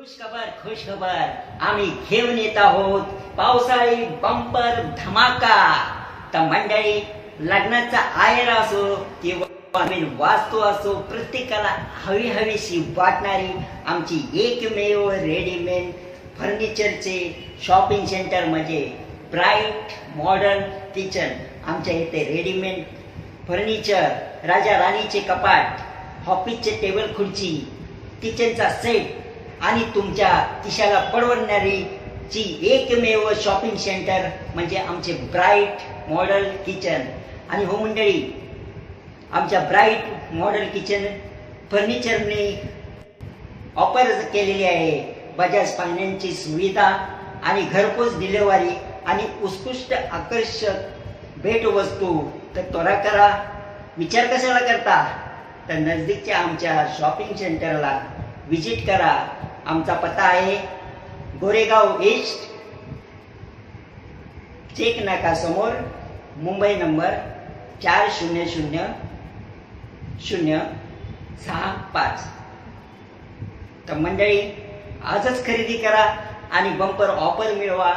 खुश खबर खुश खबर आम्ही घेऊन येत आहोत. पावसाळी बंपर धमाका. तर मंडळी लग्नाचा आयर असो किंवा नवीन वास्तू असो प्रत्येकाला हवी हवीशी वाटणारी आमची एकमेव रेडीमेड फर्निचरचे शॉपिंग सेंटर म्हणजे ब्राईट मॉडर्न किचन. आमच्या इथे रेडीमेड फर्निचर राजा राणीचे कपाट ऑफिसचे टेबल खुर्ची किचनचा सेट आणि तुमच्या खिशाला परवडणारी ची एकमेव शॉपिंग सेंटर म्हणजे आमचे ब्राईट मॉडेल किचन आणि हो मंडळी आमच्या ब्राईट मॉडेल किचन फर्निचरने ऑफर केलेली आहे. बजाज फायनान्सची सुविधा आणि घरपोच डिलेवरी आणि उत्कृष्ट आकर्षक भेटवस्तू. तर त्वरा करा. विचार कशाला करता? तर नजदीकच्या आमच्या शॉपिंग सेंटरला विजिट करा. आमचा पत्ता आहे गोरेगाव ईस्ट. चेक नाकासमोर मुंबई नंबर चार शून्य शून्य शून्य सहा पाच. तर मंडळी आजच खरेदी करा आणि बंपर ऑफर मिळवा.